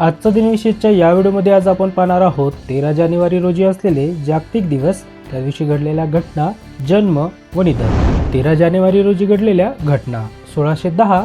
आजचा दिनविशेषच्या या व्हिडिओमध्ये आज आपण पाहणार आहोत तेरा जानेवारी रोजी असलेले जागतिक दिवस त्या दिवशी घडलेल्या घटना जन्म व निधन. तेरा जानेवारी रोजी घडलेल्या घटना. सोळाशे दहा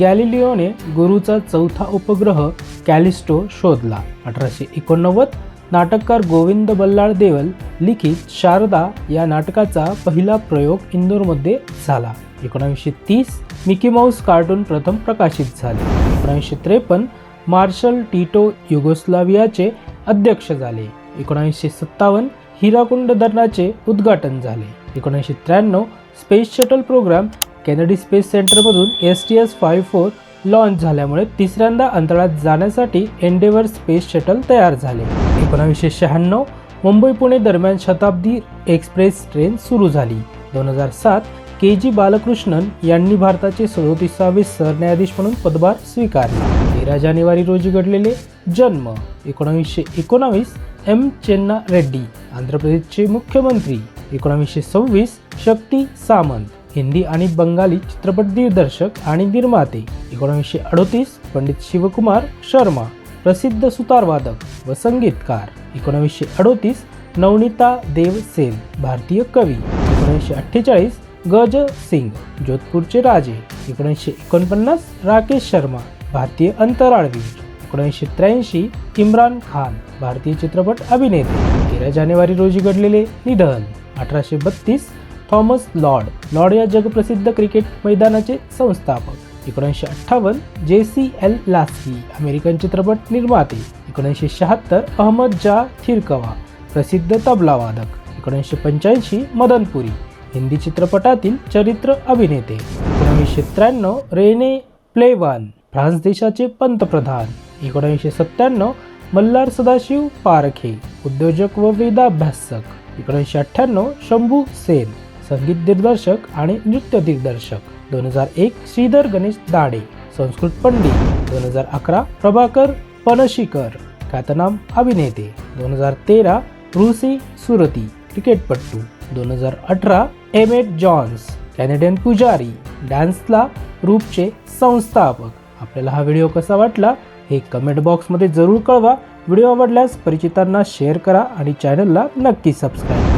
गॅलिलिओने गुरुचा चौथा उपग्रह कॅलिस्टो शोधला. अठराशे एकोणनव्वद नाटककार गोविंद बल्लाळ देवल लिखित शारदा या नाटकाचा पहिला प्रयोग इंदोरमध्ये झाला. एकोणावीसशे तीस मिकी माऊस कार्टून प्रथम प्रकाशित झाले. एकोणावीसशे त्रेपन्न मार्शल टिटो युगोस्लावियाचे अध्यक्ष झाले. एकोणावीसशे सत्तावन्न हिराकुंड धरणाचे उद्घाटन झाले. एकोणीसशे त्र्याण्णव space shuttle programme Kennedy space सेंटरमधून S T S five four launch झाल्यामुळे तिसऱ्यांदा अंतराळात जाण्यासाठी एंडेवर स्पेस शटल तयार झाले. एकोणावीसशे शहाण्णव मुंबई पुणे दरम्यान शताब्दी एक्सप्रेस ट्रेन सुरू झाली. दोन हजार सात के जी बालकृष्णन यांनी भारताचे सदोतीसावे सरन्यायाधीश म्हणून पदभार स्वीकारला. तेरा जानेवारी रोजी घडलेले जन्म एकोणावीसशे एकोणावीस एम चेन्ना रेड्डी आंध्र प्रदेशचे मुख्यमंत्री एकोणावीसशे सव्वीस शक्ती सामंत हिंदी आणि बंगाली चित्रपट दिग्दर्शक आणि निर्माते एकोणावीसशे अडोतीस पंडित शिवकुमार शर्मा प्रसिद्ध सुतारवादक व संगीतकार एकोणावीसशे अडोतीस नवनीता देव सेन भारतीय कवी एकोणीसशे अठ्ठेचाळीस गज सिंग जोधपूरचे राजे एकोणीसशे एकोणपन्नास राकेश शर्मा भारतीय अंतराळवीर एकोणीसशे त्र्याऐंशी इम्रान खान भारतीय चित्रपट अभिनेते. तेरा जानेवारी रोजी घडलेले निधन. अठराशे बत्तीस थॉमस लॉर्ड लॉर्ड या जगप्रसिद्ध क्रिकेट मैदानाचे संस्थापक. एकोणीसशे अठ्ठावन्न जे सी एल लास्की अमेरिकन चित्रपट निर्माते. एकोणीसशे शहात्तर अहमद जा थिरकवा प्रसिद्ध तबलावादक एकोणीसशे पंच्याऐंशी मदनपुरी. हिंदी चित्रपटातील चरित्र अभिनेते. एकोणीसशे त्र्याण्णव रेने प्लेवान फ्रान्स देशाचे पंतप्रधान. एकोणीसशे सत्त्याण्णव मल्हार सदाशिव पारखे उद्योजक व वेदाभ्यासक. एकोणीसशे अठ्ठ्याण्णव शंभू सेन संगीत दिग्दर्शक आणि नृत्य दिग्दर्शक. दोन हजार एक श्रीधर गणेश दाडे संस्कृत पंडित. दोन हजार अकरा प्रभाकर पनशीकर ख्यातनाम अभिनेते. दोन हजार तेरा रुसी सुरती क्रिकेटपट्टू दोन हजार अठरा एमेट जॉन्स कॅनेडियन पुजारी डान्सला रूपचे संस्थापक. आपल्याला हा व्हिडिओ कसा वाटला हे कमेंट बॉक्समध्ये जरूर कळवा. व्हिडिओ आवडल्यास परिचितांना शेअर करा आणि चॅनलला नक्की सबस्क्राईब